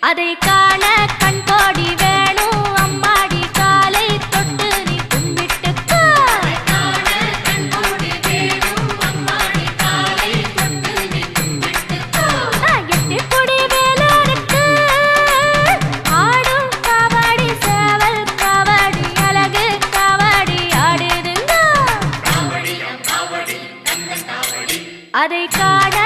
அதை காண கண் கோடி வேணும் அம்மாடி காலை தொட்டு நீ கும்பிட்டுக்கோ எட்டு கொடி வேலருக்கு. ஆடும் கபடி சேவல் கபடி அழகு கபடி ஆடிடுங்க அதை காண